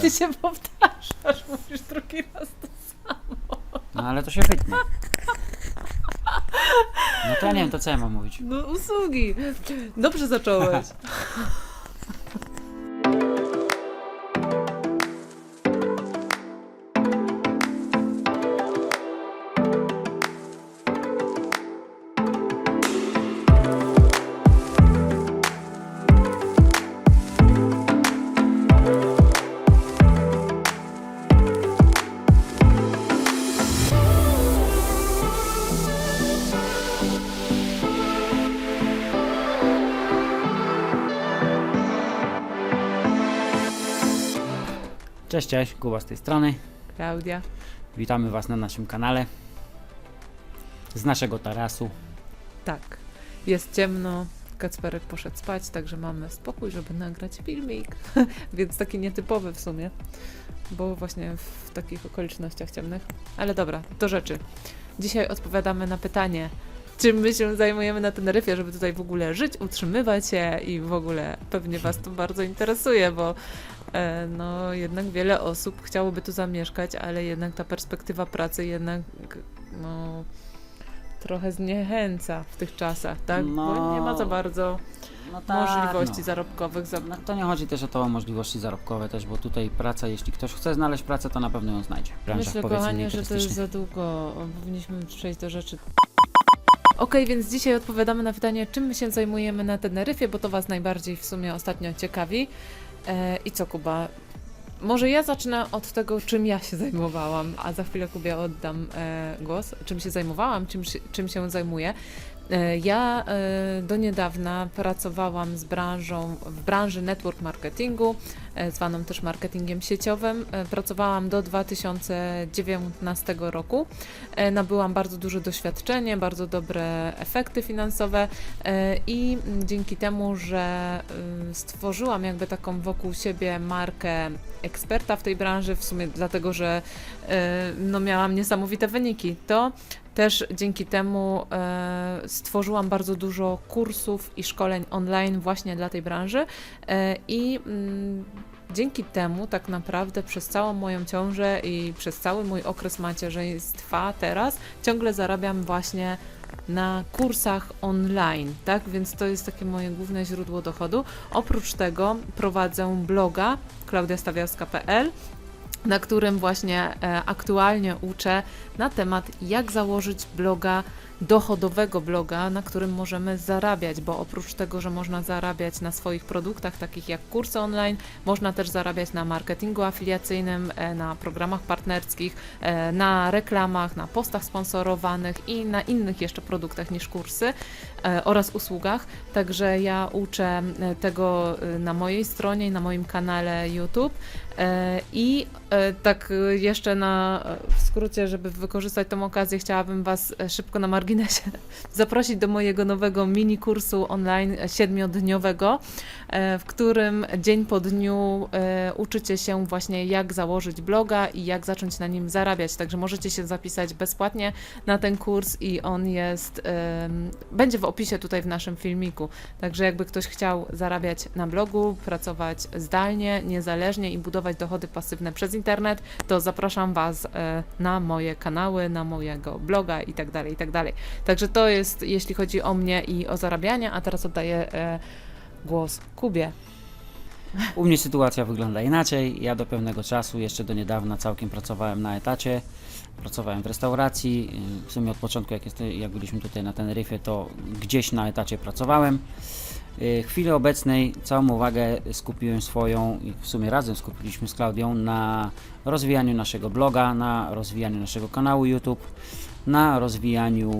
Ty się powtarzasz, mówisz drugi raz to samo. No ale to się wytnie. No to ja nie wiem, to co ja mam mówić? No usługi. Dobrze zacząłeś. Cześć, cześć, Kuba z tej strony. Klaudia. Witamy Was na naszym kanale. Z naszego tarasu. Tak. Jest ciemno. Kacperek poszedł spać, także mamy spokój, żeby nagrać filmik. Więc taki nietypowy w sumie, bo właśnie w takich okolicznościach ciemnych. Ale dobra, do rzeczy. Dzisiaj odpowiadamy na pytanie, czym my się zajmujemy na Teneryfie, żeby tutaj w ogóle żyć, utrzymywać się i w ogóle pewnie Was to bardzo interesuje, bo no jednak wiele osób chciałoby tu zamieszkać, ale jednak ta perspektywa pracy jednak no trochę zniechęca w tych czasach, tak? Bo No, nie ma za bardzo No tak, możliwości no. zarobkowych. Za... No to nie chodzi też o to o możliwości zarobkowe też, bo tutaj praca, jeśli ktoś chce znaleźć pracę, to na pewno ją znajdzie. Branżach Myślę, kochanie, że to jest za długo. Powinniśmy przejść do rzeczy. Okej, więc dzisiaj odpowiadamy na pytanie, czym my się zajmujemy na Teneryfie, bo to Was najbardziej w sumie ostatnio ciekawi. E, I co, Kuba? Może ja zacznę od tego, czym ja się zajmowałam, a za chwilę Kubie oddam e, głos. Czym się zajmowałam, czym, czym się zajmuję. E, Ja e, do niedawna pracowałam z branżą, w branży network marketingu, e, zwaną też marketingiem sieciowym. Pracowałam do 2019 roku. Nabyłam bardzo duże doświadczenie, bardzo dobre efekty finansowe i dzięki temu, że stworzyłam jakby taką wokół siebie markę eksperta w tej branży, w sumie dlatego, że no, miałam niesamowite wyniki, to też dzięki temu e, stworzyłam bardzo dużo kursów i szkoleń online właśnie dla tej branży e, i mm, dzięki temu tak naprawdę przez całą moją ciążę i przez cały mój okres macierzyństwa teraz ciągle zarabiam właśnie na kursach online, tak? Więc to jest takie moje główne źródło dochodu. Oprócz tego prowadzę bloga klaudiastawiarska.pl na którym właśnie e, aktualnie uczę na temat jak założyć bloga dochodowego bloga, na którym możemy zarabiać, bo oprócz tego, że można zarabiać na swoich produktach, takich jak kursy online, można też zarabiać na marketingu afiliacyjnym, e, na programach partnerskich, e, na reklamach, na postach sponsorowanych i na innych jeszcze produktach niż kursy oraz usługach. Także ja uczę tego na mojej stronie i na moim kanale YouTube. E, I e, tak e, jeszcze na w skrócie, żeby wykorzystać tą okazję, chciałabym Was szybko na marginesie zaprosić do mojego nowego mini kursu online siedmiodniowego, w którym dzień po dniu uczycie się właśnie jak założyć bloga i jak zacząć na nim zarabiać. Także możecie się zapisać bezpłatnie na ten kurs i on jest, będzie w opisie tutaj w naszym filmiku. Także jakby ktoś chciał zarabiać na blogu, pracować zdalnie, niezależnie i budować dochody pasywne przez internet, to zapraszam Was e, na moje kanały, na mojego bloga i tak dalej, i tak. Także to jest, jeśli chodzi o mnie i o zarabianie, a teraz oddaję e, głos Kubie. U mnie sytuacja wygląda inaczej. Ja do pewnego czasu, jeszcze do niedawna, całkiem pracowałem na etacie. Pracowałem w restauracji. W sumie od początku, jak, jest, jak byliśmy tutaj na Teneryfie, to gdzieś na etacie pracowałem. Y, W chwili obecnej całą uwagę skupiłem swoją i w sumie razem skupiliśmy z Klaudią na rozwijaniu naszego bloga, na rozwijaniu naszego kanału YouTube, na rozwijaniu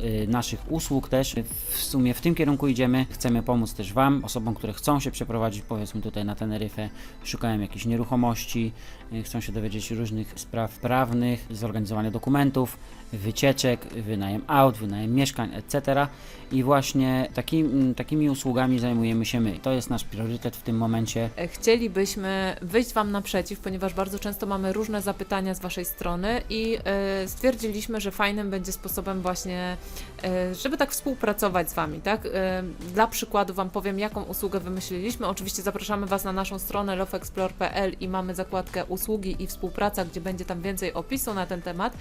y, naszych usług też. W sumie w tym kierunku idziemy. Chcemy pomóc też Wam, osobom, które chcą się przeprowadzić powiedzmy tutaj na Teneryfę, szukają jakichś nieruchomości, y, chcą się dowiedzieć różnych spraw prawnych, zorganizowania dokumentów, wycieczek, wynajem aut, wynajem mieszkań, etc. I właśnie takim, takimi usługami zajmujemy się my. To jest nasz priorytet w tym momencie. Chcielibyśmy wyjść Wam naprzeciw, ponieważ bardzo często mamy różne zapytania z Waszej strony i e, stwierdziliśmy, że fajnie fajnym będzie sposobem właśnie, e, żeby tak współpracować z Wami, tak? E, Dla przykładu Wam powiem, jaką usługę wymyśliliśmy. Oczywiście zapraszamy Was na naszą stronę loveexplore.pl i mamy zakładkę usługi i współpraca, gdzie będzie tam więcej opisu na ten temat.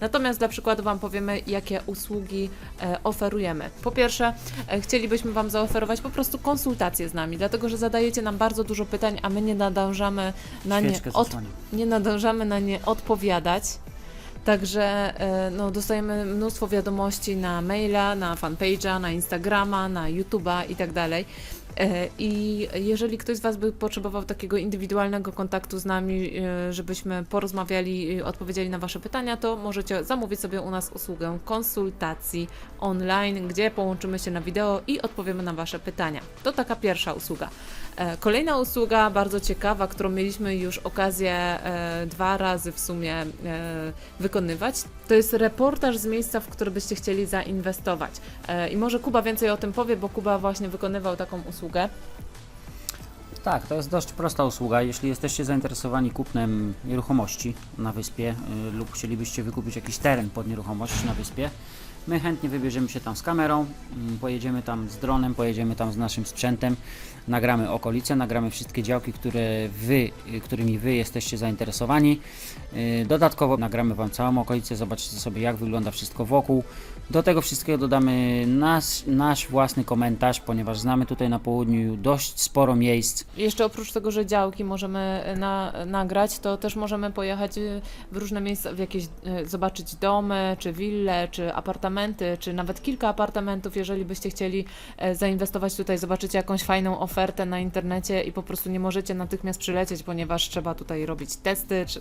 Natomiast dla przykładu Wam powiemy, jakie usługi e, oferujemy. Po pierwsze, chcielibyśmy Wam zaoferować po prostu konsultacje z nami, dlatego że zadajecie nam bardzo dużo pytań, a my nie nadążamy na nie od, nie nadążamy na nie odpowiadać. Także e, no, dostajemy mnóstwo wiadomości na maila, na fanpage'a, na Instagrama, na YouTube'a i tak dalej. E, I jeżeli ktoś z Was by potrzebował takiego indywidualnego kontaktu z nami, e, żebyśmy porozmawiali odpowiedzieli na Wasze pytania, to możecie zamówić sobie u nas usługę konsultacji online, gdzie połączymy się na wideo i odpowiemy na Wasze pytania. To taka pierwsza usługa. E, Kolejna usługa, bardzo ciekawa, którą mieliśmy już okazję e, dwa razy w sumie e, wykonywać, to jest reportaż z miejsca, w które byście chcieli zainwestować. I może Kuba więcej o tym powie, bo Kuba właśnie wykonywał taką usługę. Tak, to jest dość prosta usługa. Jeśli jesteście zainteresowani kupnem nieruchomości na wyspie y, lub chcielibyście wykupić jakiś teren pod nieruchomość na wyspie, my chętnie wybierzemy się tam z kamerą, mm, pojedziemy tam z dronem, pojedziemy tam z naszym sprzętem, nagramy okolice, nagramy wszystkie działki, które wy, y, którymi wy jesteście zainteresowani. Y, Dodatkowo nagramy Wam całą okolicę, zobaczycie sobie jak wygląda wszystko wokół. Do tego wszystkiego dodamy nasz, nasz własny komentarz, ponieważ znamy tutaj na południu dość sporo miejsc, Jeszcze oprócz tego, że działki możemy e, na, nagrać, to też możemy pojechać e, w różne miejsca, w jakieś, zobaczyć domy, czy wille, czy apartamenty, czy nawet kilka apartamentów, jeżeli byście chcieli zainwestować tutaj, zobaczycie jakąś fajną ofertę na internecie i po prostu nie możecie natychmiast przylecieć, ponieważ trzeba tutaj robić testy, czy,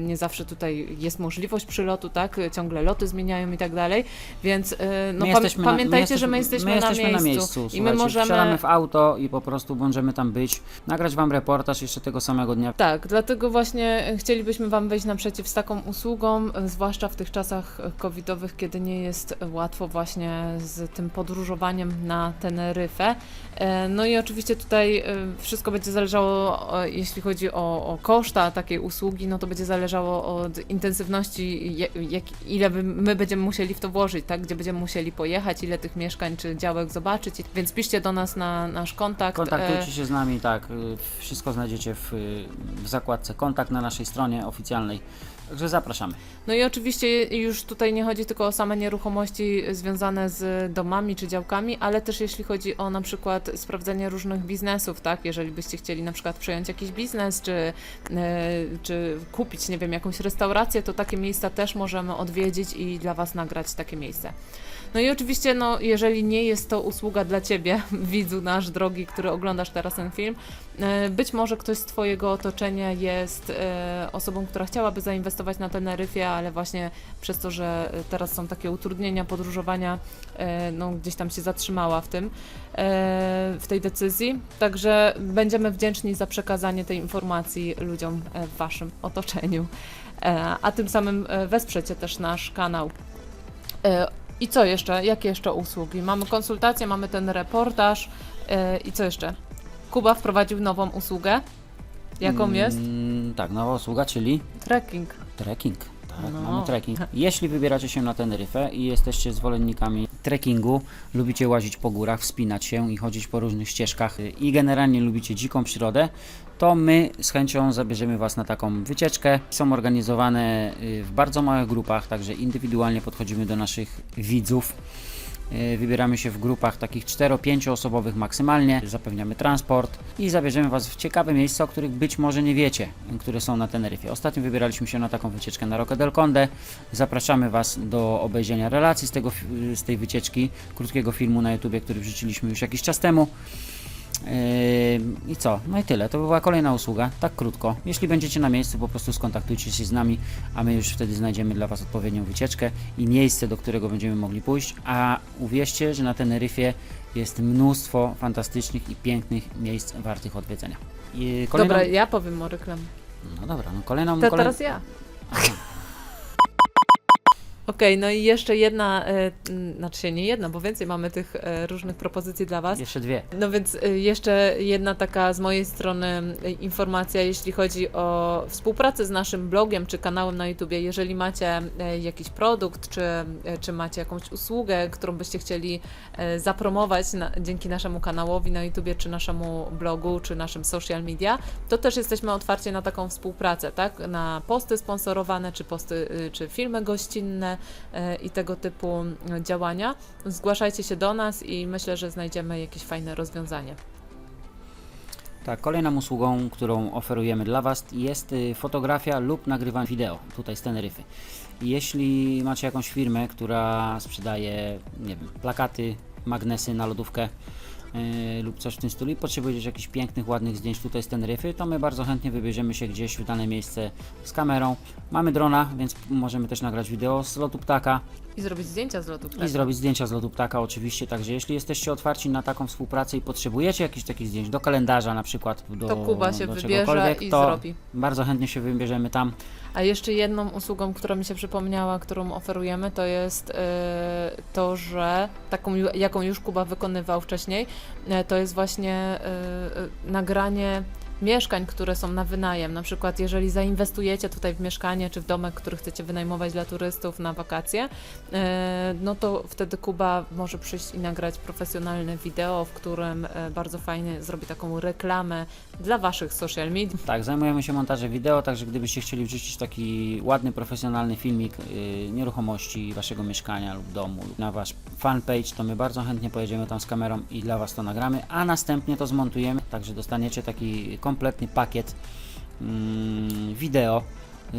nie zawsze tutaj jest możliwość przylotu, tak, ciągle loty zmieniają i tak dalej, więc e, no, pam- jesteśmy na- pamiętajcie, że my jesteśmy- jesteśmy, my na, jesteśmy miejscu, na miejscu. i my możemy... Wsiadamy w auto i po prostu możemy tam być, nagrać Wam reportaż jeszcze tego samego dnia. Tak, dlatego właśnie chcielibyśmy Wam wyjść naprzeciw z taką usługą, zwłaszcza w tych czasach covidowych, kiedy nie jest łatwo właśnie z tym podróżowaniem na Teneryfę. E, No i oczywiście tutaj e, wszystko będzie zależało, e, jeśli chodzi o, o koszta takiej usługi, no to będzie zależało od intensywności, jak, ile my będziemy musieli w to włożyć, tak? Gdzie będziemy musieli pojechać, ile tych mieszkań czy działek zobaczyć, więc piszcie do nas na nasz kontakt. e, Kontaktujcie się z nami, tak, y, wszystko znajdziecie w, y, w zakładce kontakt na naszej stronie oficjalnej. Także zapraszamy. No i oczywiście już tutaj nie chodzi tylko o same nieruchomości związane z domami czy działkami, ale też jeśli chodzi o na przykład sprawdzenie różnych biznesów, tak? Jeżeli byście chcieli na przykład przejąć jakiś biznes, czy, e, czy kupić, nie wiem, jakąś restaurację, to takie miejsca też możemy odwiedzić i dla Was nagrać takie miejsce. No i oczywiście, no, jeżeli nie jest to usługa dla Ciebie, widzu nasz drogi, który oglądasz teraz ten film, e, być może ktoś z Twojego otoczenia jest e, osobą, która chciałaby zainwestować na Teneryfie, ale właśnie przez to, że teraz są takie utrudnienia podróżowania, e, no, gdzieś tam się zatrzymała w tym, e, w tej decyzji. Także będziemy wdzięczni za przekazanie tej informacji ludziom e, w Waszym otoczeniu. E, A tym samym e, wesprzecie też nasz kanał. E, I co jeszcze? Jakie jeszcze usługi? Mamy konsultację, mamy ten reportaż e, i co jeszcze? Kuba wprowadził nową usługę. Jaką jest? Mm, tak, nowa usługa, czyli Trekking. Trekking. Tak, No. mamy trekking. Jeśli wybieracie się na Teneryfę i jesteście zwolennikami trekkingu, lubicie łazić po górach, wspinać się i chodzić po różnych ścieżkach y, i generalnie lubicie dziką przyrodę, to my z chęcią zabierzemy Was na taką wycieczkę. Są organizowane y, w bardzo małych grupach, także indywidualnie podchodzimy do naszych widzów. Y, Wybieramy się w grupach takich 4-5 osobowych maksymalnie, zapewniamy transport i zabierzemy Was w ciekawe miejsca, o których być może nie wiecie, które są na Teneryfie. Ostatnio wybieraliśmy się na taką wycieczkę na Roca del Conde. Zapraszamy Was do obejrzenia relacji z, tego, z tej wycieczki, krótkiego filmu na YouTubie, który wrzuciliśmy już jakiś czas temu. Yy, I co? No i tyle. To była kolejna usługa, tak krótko. Jeśli będziecie na miejscu, po prostu skontaktujcie się z nami, a my już wtedy znajdziemy dla Was odpowiednią wycieczkę i miejsce, do którego będziemy mogli pójść. A uwierzcie, że na Teneryfie jest mnóstwo fantastycznych i pięknych miejsc wartych odwiedzenia. I kolejną... Dobra, ja powiem o reklamie. No dobra, no kolejną... To kolej- teraz ja. Okej, no i jeszcze jedna, e, m, znaczy się nie jedna, bo więcej mamy tych e, różnych propozycji dla Was. Jeszcze dwie. No więc y, jeszcze jedna taka z mojej strony y, informacja, jeśli chodzi o współpracę z naszym blogiem czy kanałem na YouTubie. Jeżeli macie y, jakiś produkt, czy, y, czy macie jakąś usługę, którą byście chcieli y, zapromować na, dzięki naszemu kanałowi na YouTubie, czy naszemu blogu, czy naszym social media, to też jesteśmy otwarci na taką współpracę, tak? Na posty sponsorowane, czy posty, y, czy filmy gościnne y, i tego typu y, działania. Zgłaszajcie się do nas i myślę, że znajdziemy jakieś fajne rozwiązanie. Tak, kolejną usługą, którą oferujemy dla Was jest y, fotografia lub nagrywanie wideo tutaj z Teneryfy. Jeśli macie jakąś firmę, która sprzedaje, nie wiem, plakaty, magnesy na lodówkę y, lub coś w tym stylu i potrzebujecie jakichś pięknych, ładnych zdjęć tutaj z Teneryfy, to my bardzo chętnie wybierzemy się gdzieś w dane miejsce z kamerą. Mamy drona, więc możemy też nagrać wideo z lotu ptaka, I zrobić zdjęcia z lotu i ptaka. zrobić zdjęcia z lotu ptaka oczywiście, także jeśli jesteście otwarci na taką współpracę i potrzebujecie jakichś takich zdjęć do kalendarza na przykład, do, To Kuba się do wybierze i to zrobi. bardzo chętnie się wybierzemy tam. A jeszcze jedną usługą, która mi się przypomniała, którą oferujemy, to jest e, to, że taką, jaką już Kuba wykonywał wcześniej, e, to jest właśnie e, e, nagranie mieszkań, które są na wynajem. Na przykład, jeżeli zainwestujecie tutaj w mieszkanie czy w domek, który chcecie wynajmować dla turystów na wakacje, e, no to wtedy Kuba może przyjść i nagrać profesjonalne wideo, w którym e, bardzo fajnie zrobi taką reklamę dla waszych social media. Tak, zajmujemy się montażem wideo, także gdybyście chcieli wrzucić taki ładny, profesjonalny filmik yy, nieruchomości waszego mieszkania lub domu na wasz fanpage, to my bardzo chętnie pojedziemy tam z kamerą i dla was to nagramy, a następnie to zmontujemy, także dostaniecie taki kompletny pakiet mm, wideo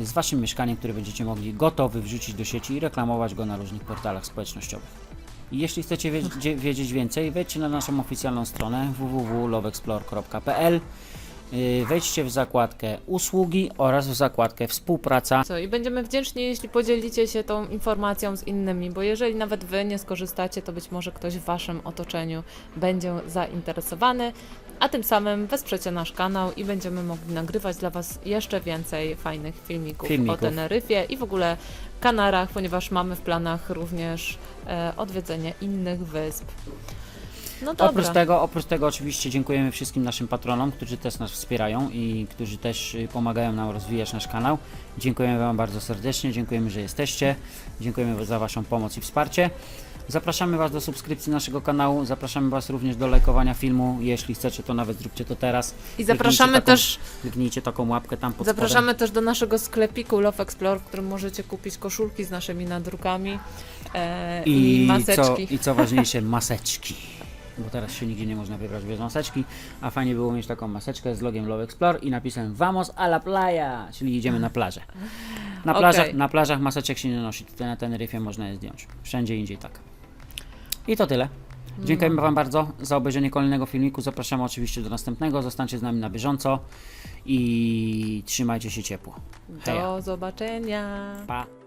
z waszym mieszkaniem, które będziecie mogli gotowy wrzucić do sieci i reklamować go na różnych portalach społecznościowych. I jeśli chcecie wiedzieć, więcej, wejdźcie na naszą oficjalną stronę www.loveexplore.pl Wejdźcie w zakładkę usługi oraz w zakładkę współpraca. Co, I będziemy wdzięczni, jeśli podzielicie się tą informacją z innymi, bo jeżeli nawet Wy nie skorzystacie, to być może ktoś w Waszym otoczeniu będzie zainteresowany, a tym samym wesprzecie nasz kanał i będziemy mogli nagrywać dla Was jeszcze więcej fajnych filmików, Filmików. o Teneryfie i w ogóle Kanarach, ponieważ mamy w planach również e, odwiedzenie innych wysp. No dobra. Oprócz tego, oprócz tego oczywiście dziękujemy wszystkim naszym patronom, którzy też nas wspierają i którzy też y, pomagają nam rozwijać nasz kanał. Dziękujemy Wam bardzo serdecznie, dziękujemy, że jesteście, dziękujemy za Waszą pomoc i wsparcie. Zapraszamy Was do subskrypcji naszego kanału, zapraszamy Was również do lajkowania filmu. Jeśli chcecie, to nawet zróbcie to teraz. I zapraszamy taką, też Kliknijcie taką łapkę tam pod Zapraszamy też do naszego sklepiku Love Explore, w którym możecie kupić koszulki z naszymi nadrukami e, spodem. i, I, co, maseczki. I co ważniejsze, maseczki. Bo teraz się nigdzie nie można wybrać bez maseczki, a fajnie było mieć taką maseczkę z logiem Love Explore i napisem Vamos a la playa, czyli idziemy na plażę. Na plażach, na plażach maseczek się nie nosi, tutaj na Teneryfie można je zdjąć. Wszędzie indziej tak. I to tyle. Dziękujemy Wam bardzo za obejrzenie kolejnego filmiku. Zapraszamy oczywiście do następnego. Zostańcie z nami na bieżąco i trzymajcie się ciepło. Heja. Do zobaczenia. Pa.